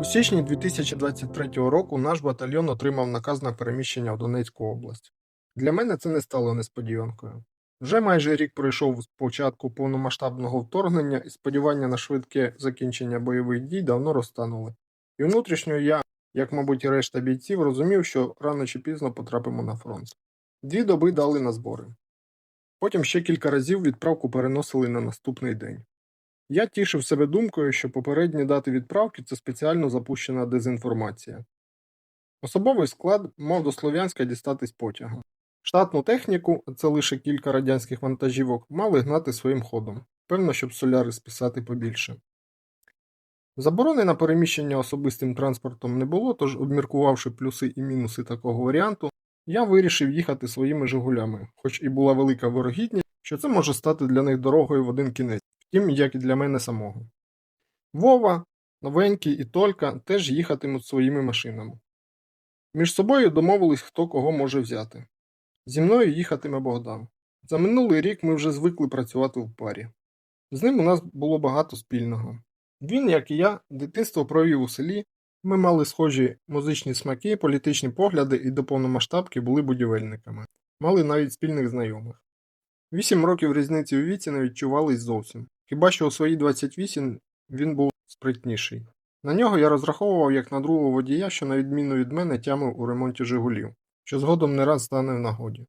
У січні 2023 року наш батальйон отримав наказ на переміщення в Донецьку область. Для мене це не стало несподіванкою. Вже майже рік пройшов з початку повномасштабного вторгнення, і сподівання на швидке закінчення бойових дій давно розтанули. І внутрішньо я, як мабуть і решта бійців, розумів, що рано чи пізно потрапимо на фронт. Дві доби дали на збори. Потім ще кілька разів відправку переносили на наступний день. Я тішив себе думкою, що попередні дати відправки це спеціально запущена дезінформація. Особовий склад мав до Слов'янська дістатись потягом. Штатну техніку, це лише кілька радянських вантажівок, мали гнати своїм ходом, певно, щоб соляри списати побільше. Заборони на переміщення особистим транспортом не було, тож, обміркувавши плюси і мінуси такого варіанту, я вирішив їхати своїми Жигулями, хоч і була велика вирогідність, що це може стати для них дорогою в один кінець, втім, як і для мене самого. Вова, новенький і Толька теж їхатимуть своїми машинами. Між собою домовились, хто кого може взяти. Зі мною їхатиме Богдан. За минулий рік ми вже звикли працювати в парі. З ним у нас було багато спільного. Він, як і я, дитинство провів у селі, ми мали схожі музичні смаки, політичні погляди і до повномасштабки були будівельниками, мали навіть спільних знайомих. Вісім років різниці у віці не відчувались зовсім. Хіба що у свої 28 він був спритніший. На нього я розраховував як на другого водія, що на відміну від мене тямив у ремонті Жигулів, що згодом не раз стане в нагоді.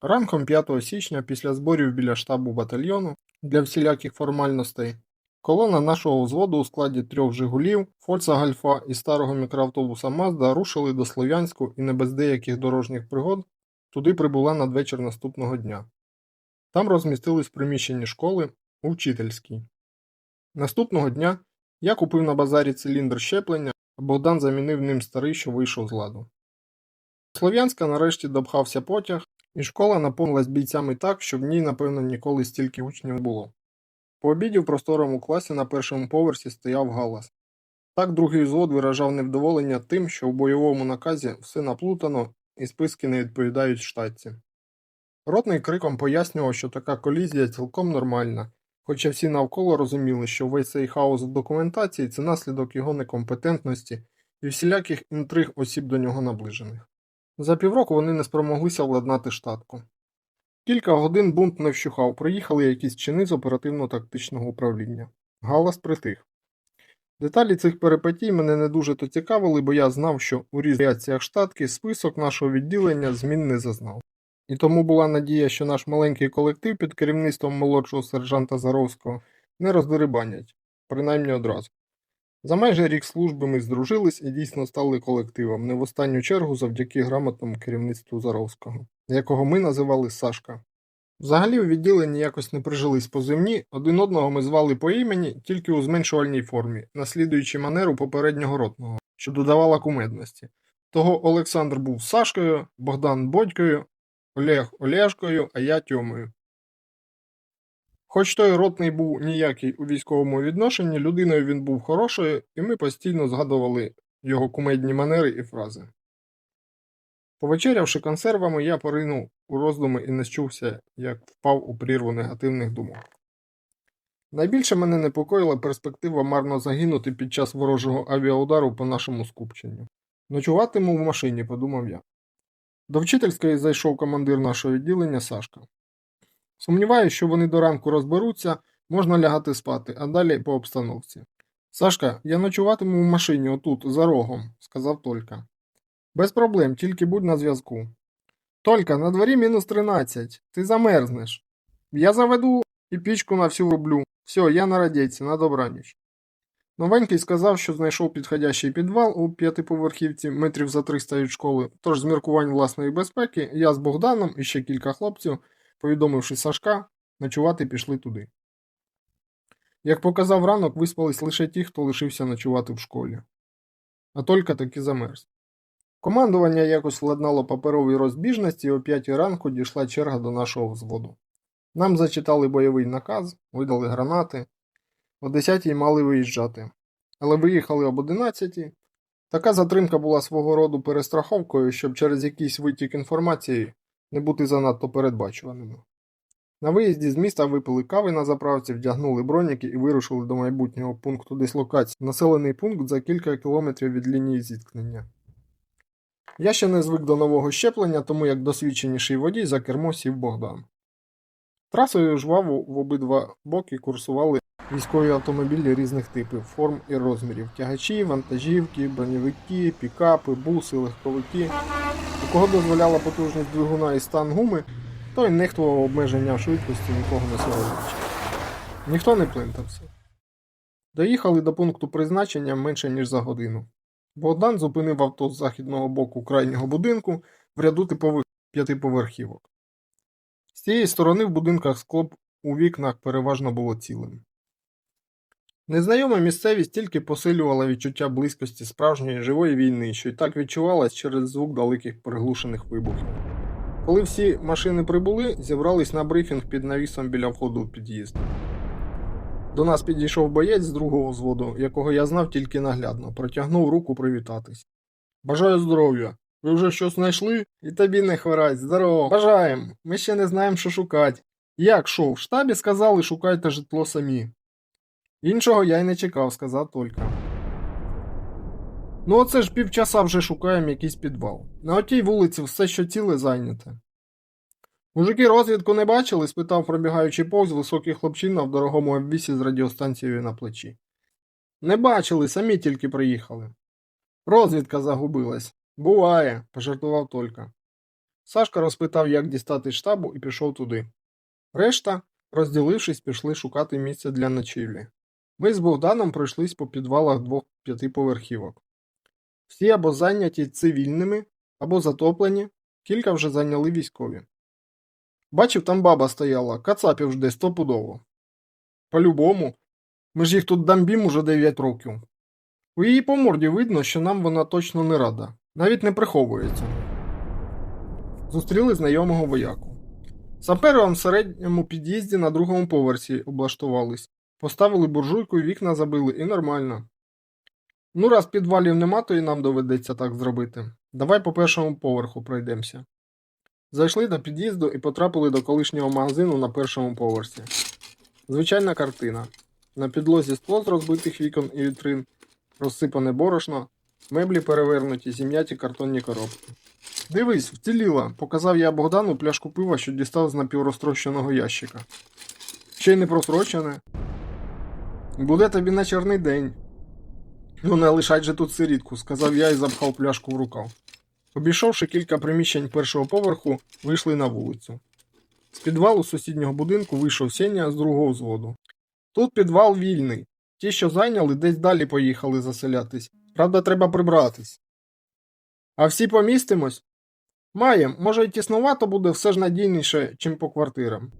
Ранком 5 січня, після зборів біля штабу батальйону для всіляких формальностей, колона нашого взводу у складі трьох Жигулів, Фольца Гальфа і старого мікроавтобуса Мазда рушили до Слов'янську і не без деяких дорожніх пригод туди прибула надвечір наступного дня. Там розмістились в приміщенні школи у. Наступного дня я купив на базарі циліндр щеплення, а Богдан замінив ним старий, що вийшов з ладу. До Слов'янська нарешті допхався потяг, і школа наповнилась бійцями так, що в ній, напевно, ніколи стільки учнів не було. По обіді в просторому класі на першому поверсі стояв галас. Так другий взвод виражав невдоволення тим, що в бойовому наказі все наплутано і списки не відповідають штатці. Ротний криком пояснював, що така колізія цілком нормальна, хоча всі навколо розуміли, що весь цей хаос в документації це наслідок його некомпетентності і всіляких інтриг осіб до нього наближених. За півроку вони не спромоглися владнати штатку. Кілька годин бунт не вщухав, приїхали якісь чини з оперативно-тактичного управління. Галас притих. Деталі цих перипетій мене не дуже то цікавили, бо я знав, що у різних штатки список нашого відділення змін не зазнав. І тому була надія, що наш маленький колектив під керівництвом молодшого сержанта Заровського не роздерибанять, принаймні одразу. За майже рік служби ми здружились і дійсно стали колективом, не в останню чергу завдяки грамотному керівництву Заровського, якого ми називали Сашка. Взагалі у відділенні якось не прижились позивні, один одного ми звали по імені тільки у зменшувальній формі, наслідуючи манеру попереднього ротного, що додавала кумедності. Того Олександр був Сашкою, Богдан Бодькою, Олег Олешкою, а я Тьомою. Хоч той ротний був ніякий у військовому відношенні, людиною він був хорошою, і ми постійно згадували його кумедні манери і фрази. Повечерявши консервами, я поринув у роздуми і не счувся, як впав у прірву негативних думок. Найбільше мене непокоїла перспектива марно загинути під час ворожого авіаудару по нашому скупченню. Ночуватиму в машині, подумав я. До вчительської зайшов командир нашого відділення Сашка. Сумніваюся, що вони до ранку розберуться, можна лягати спати, а далі по обстановці. Сашка, я ночуватиму в машині отут, за рогом, сказав Толька. Без проблем, тільки будь на зв'язку. Толька, на дворі мінус 13, ти замерзнеш. Я заведу і пічку на всю роблю. Все, я на радійці, на добраніч. Новенький сказав, що знайшов підходящий підвал у п'ятиповерхівці метрів за 300 від школи, тож з міркувань власної безпеки я з Богданом і ще кілька хлопців, повідомивши Сашка, ночувати пішли туди. Як показав ранок, виспались лише ті, хто лишився ночувати в школі. А Толька таки замерз. Командування якось владнало паперові розбіжності, і о п'ятій ранку дійшла черга до нашого взводу. Нам зачитали бойовий наказ, видали гранати. О 10-й мали виїжджати. Але виїхали об 11-й. Така затримка була свого роду перестраховкою, щоб через якийсь витік інформації не бути занадто передбачуваними. На виїзді з міста випили кави на заправці, вдягнули броніки і вирушили до майбутнього пункту дислокації. Населений пункт за кілька кілометрів від лінії зіткнення. Я ще не звик до нового щеплення, тому як досвідченіший водій за кермо сів Богдан. Трасою жваво в обидва боки курсували військові автомобілі різних типів, форм і розмірів: тягачі, вантажівки, броньовики, пікапи, буси, легковики. У кого дозволяла потужність двигуна і стан гуми, той нехтував обмеження швидкості нікого не соромлячи. Ніхто не плентався. Доїхали до пункту призначення менше ніж за годину. Богдан зупинив авто з західного боку крайнього будинку в ряду типових п'ятиповерхівок. З цієї сторони в будинках скло у вікнах переважно було цілим. Незнайома місцевість тільки посилювала відчуття близькості справжньої живої війни, що й так відчувалось через звук далеких приглушених вибухів. Коли всі машини прибули, зібрались на брифінг під навісом біля входу в під'їзд. До нас підійшов боєць з другого взводу, якого я знав тільки наглядно, протягнув руку привітатись. Бажаю здоров'я. Ви вже щось знайшли? І тобі не хворать, здорово. Бажаємо. Ми ще не знаємо, що шукати. Як що? В штабі сказали, шукайте житло самі. Іншого я й не чекав, сказав Толька. Ну оце ж півчаса вже шукаємо якийсь підвал. На отій вулиці все, що ціле зайняте. Мужики розвідку не бачили? спитав пробігаючи повз високий хлопчина в дорогому обвісі з радіостанцією на плечі. Не бачили, самі тільки приїхали. Розвідка загубилась. Буває, пожартував Толька. Сашка розпитав, як дістати штабу, і пішов туди. Решта, розділившись, пішли шукати місце для ночівлі. Ми з Богданом пройшлись по підвалах двох п'ятиповерхівок. Всі або зайняті цивільними, або затоплені, кілька вже зайняли військові. Бачив, там баба стояла, кацапів жде стопудово. По-любому, ми ж їх тут дамбім уже 9 років. У її по морді видно, що нам вона точно не рада, навіть не приховується. Зустріли знайомого вояку. Сапери вам в середньому під'їзді на другому поверсі облаштувались. Поставили буржуйку, вікна забили і нормально. Ну, раз підвалів нема, то і нам доведеться так зробити. Давай по першому поверху пройдемося. Зайшли до під'їзду і потрапили до колишнього магазину на першому поверсі. Звичайна картина. На підлозі скло з розбитих вікон і вітрин, розсипане борошно, меблі перевернуті, зім'яті картонні коробки. Дивись, вціліла, показав я Богдану пляшку пива, що дістав з напіврозтрощеного ящика. Ще й не просрочене. Буде тобі на чорний день. Ну, не лишать же тут сирітку, сказав я і запхав пляшку в рукав. Обійшовши кілька приміщень першого поверху, вийшли на вулицю. З підвалу сусіднього будинку вийшов Сеня з другого взводу. Тут підвал вільний. Ті, що зайняли, десь далі поїхали заселятись. Правда, треба прибратись. А всі помістимось? Маєм, може й тіснувато буде все ж надійніше, чим по квартирам.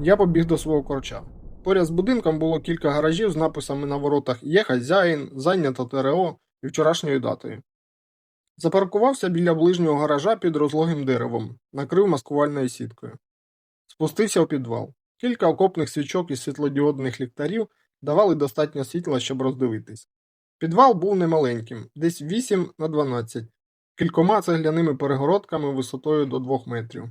Я побіг до свого корча. Поряд з будинком було кілька гаражів з написами на воротах Є хазяїн, зайнято ТРО і вчорашньою датою. Запаркувався біля ближнього гаража під розлогим деревом, накрив маскувальною сіткою. Спустився в підвал. Кілька окопних свічок і світлодіодних ліхтарів давали достатньо світла, щоб роздивитись. Підвал був немаленьким, десь 8 на 12, кількома цегляними перегородками висотою до 2 метрів.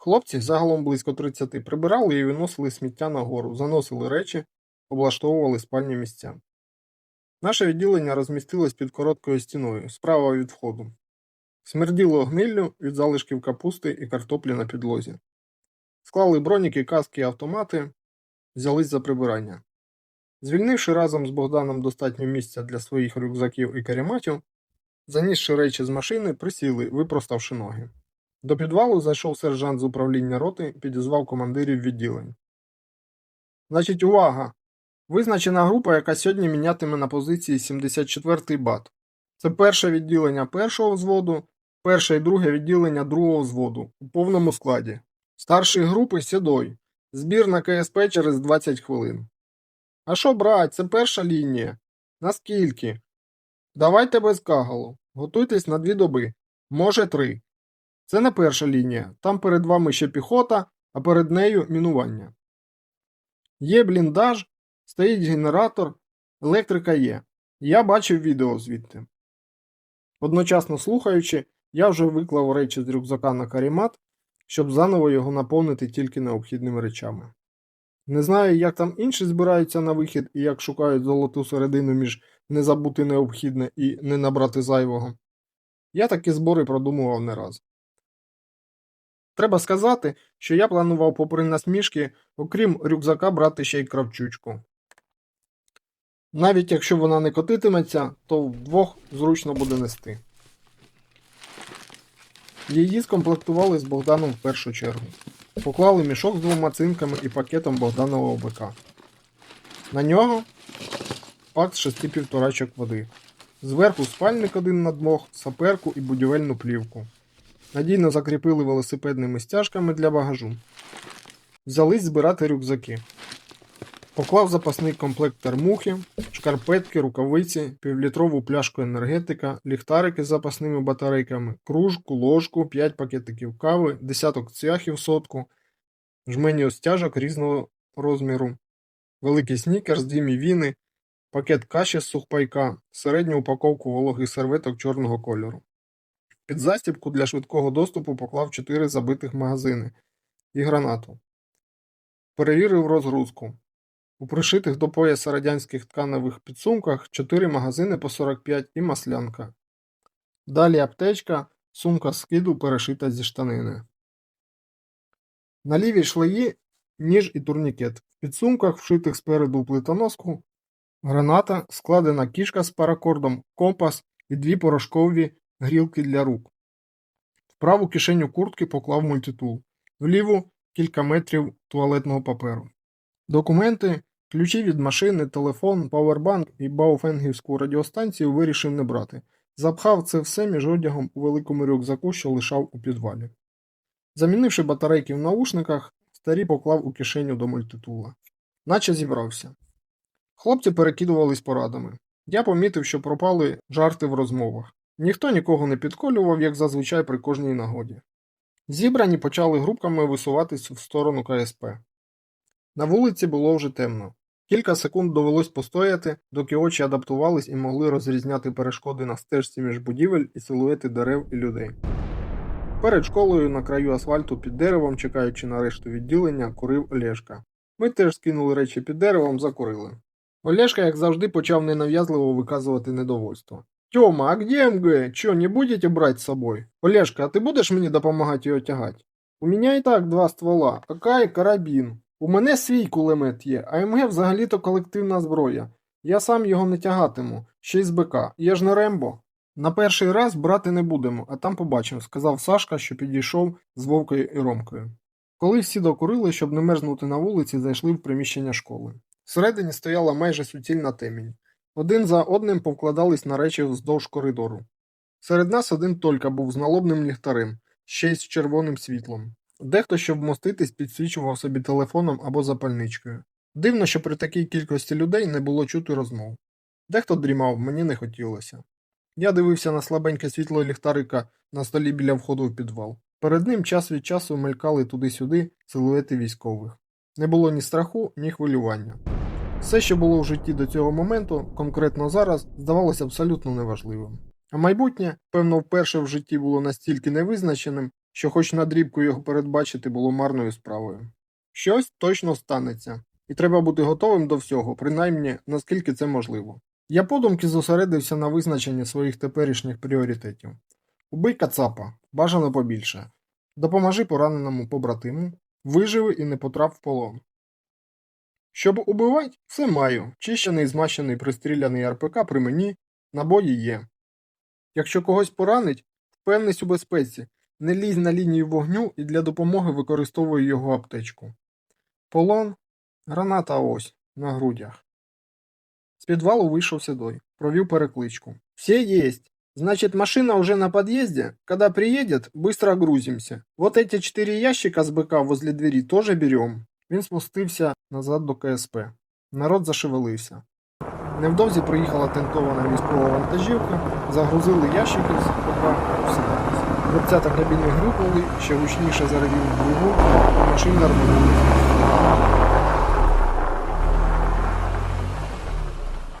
Хлопці, загалом близько 30, прибирали і виносили сміття нагору, заносили речі, облаштовували спальні місця. Наше відділення розмістилось під короткою стіною, справа від входу. Смерділо гниллю від залишків капусти і картоплі на підлозі. Склали броніки, каски і автомати, взялись за прибирання. Звільнивши разом з Богданом достатньо місця для своїх рюкзаків і карематів, занісши речі з машини, присіли, випроставши ноги. До підвалу зайшов сержант з управління роти, підізвав командирів відділень. Значить, увага! Визначена група, яка сьогодні мінятиме на позиції 74-й бат. Це перше відділення першого взводу, перше і друге відділення другого взводу у повному складі. Старший групи сідой. Збір на КСП через 20 хвилин. А що, брать, це перша лінія. Наскільки? Давайте без кагалу. Готуйтесь на дві доби, може три. Це не перша лінія. Там перед вами ще піхота, а перед нею мінування. Є бліндаж, стоїть генератор, електрика є. Я бачив відео звідти. Одночасно слухаючи, я вже виклав речі з рюкзака на карімат, щоб заново його наповнити тільки необхідними речами. Не знаю, як там інші збираються на вихід і як шукають золоту середину між не забути необхідне і не набрати зайвого. Я такі збори продумував не раз. Треба сказати, що я планував, попри насмішки, окрім рюкзака, брати ще й кравчучку. Навіть якщо вона не котитиметься, то вдвох зручно буде нести. Її скомплектували з Богданом в першу чергу. Поклали мішок з двома цинками і пакетом Богданового БК. На нього пак з шести півторачок води. Зверху спальник один на двох, саперку і будівельну плівку. Надійно закріпили велосипедними стяжками для багажу. Взялись збирати рюкзаки. Поклав запасний комплект термухи, шкарпетки, рукавиці, півлітрову пляшку енергетика, ліхтарики з запасними батарейками, кружку, ложку, 5 пакетиків кави, десяток цвяхів сотку, жмені стяжок різного розміру, великий снікерс, дві мівіни, пакет каші з сухпайка, середню упаковку вологих серветок чорного кольору. Під застібку для швидкого доступу поклав 4 забитих магазини і гранату. Перевірив розгрузку. У пришитих до пояса радянських тканевих підсумках 4 магазини по 45 і маслянка. Далі аптечка, сумка скиду перешита зі штанини. На лівій шлеї ніж і турнікет. В підсумках, вшитих спереду у плитоноску, граната, складена кішка з паракордом, компас і дві порошкові грілки для рук. В праву кишеню куртки поклав мультитул, в ліву кілька метрів туалетного паперу. Документи, ключі від машини, телефон, павербанк і бауфенгівську радіостанцію вирішив не брати. Запхав це все між одягом у великому рюкзаку, що лишав у підвалі. Замінивши батарейки в наушниках, старі поклав у кишеню до мультитула. Наче зібрався. Хлопці перекидувались порадами. Я помітив, що пропали жарти в розмовах. Ніхто нікого не підколював, як зазвичай при кожній нагоді. Зібрані почали групками висуватись в сторону КСП. На вулиці було вже темно. Кілька секунд довелось постояти, доки очі адаптувались і могли розрізняти перешкоди на стежці між будівель і силуети дерев і людей. Перед школою на краю асфальту під деревом, чекаючи на решту відділення, курив Олешка. Ми теж скинули речі під деревом, закурили. Олешка, як завжди, почав ненав'язливо виказувати недовольство. Тёма, а где МГ? Чё, не будете брать с собой? Олешка, а ты будешь мені допомагати його тягати? У мене і так два ствола, АК і карабін. У мене свій кулемет є, а МГ взагалі-то колективна зброя. Я сам його не тягатиму, ще й з БК. Я ж не Рембо. На перший раз брати не будемо, а там побачимо, сказав Сашка, що підійшов з Вовкою і Ромкою. Коли всі докурили, щоб не мерзнути на вулиці, зайшли в приміщення школи. Всередині стояла майже суцільна темінь. Один за одним повкладались на речі вздовж коридору. Серед нас один тільки був з налобним ліхтарем, ще й з червоним світлом. Дехто, щоб вмоститись, підсвічував собі телефоном або запальничкою. Дивно, що при такій кількості людей не було чути розмов. Дехто дрімав, мені не хотілося. Я дивився на слабеньке світло ліхтарика на столі біля входу в підвал. Перед ним час від часу мелькали туди-сюди силуети військових. Не було ні страху, ні хвилювання. Все, що було в житті до цього моменту, конкретно зараз, здавалося абсолютно неважливим. А майбутнє, певно, вперше в житті було настільки невизначеним, що хоч на дрібку його передбачити було марною справою. Щось точно станеться, і треба бути готовим до всього, принаймні наскільки це можливо. Я подумки зосередився на визначенні своїх теперішніх пріоритетів. Убий кацапа, бажано побільше. Допоможи пораненому побратиму, виживи і не потрап в полон. Щоб убивати, все маю. Чищений, змащений, пристріляний РПК при мені, набої є. Якщо когось поранить, впевнись у безпеці, не лізь на лінію вогню і для допомоги використовуй його аптечку. Полон, граната ось, на грудях. З підвалу вийшов Седой, провів перекличку. Все есть. Значит, машина уже на подъезде? Когда приедет, быстро грузимся. Вот эти четыре ящика с БК возле двери тоже берем. Він спустився назад до КСП. Народ зашевелився. Невдовзі приїхала тентована військова вантажівка, загрузили ящики з БК, всидались. Дверцята кабіни грюкнули, ще гучніше заревів двигун, машина рванулася.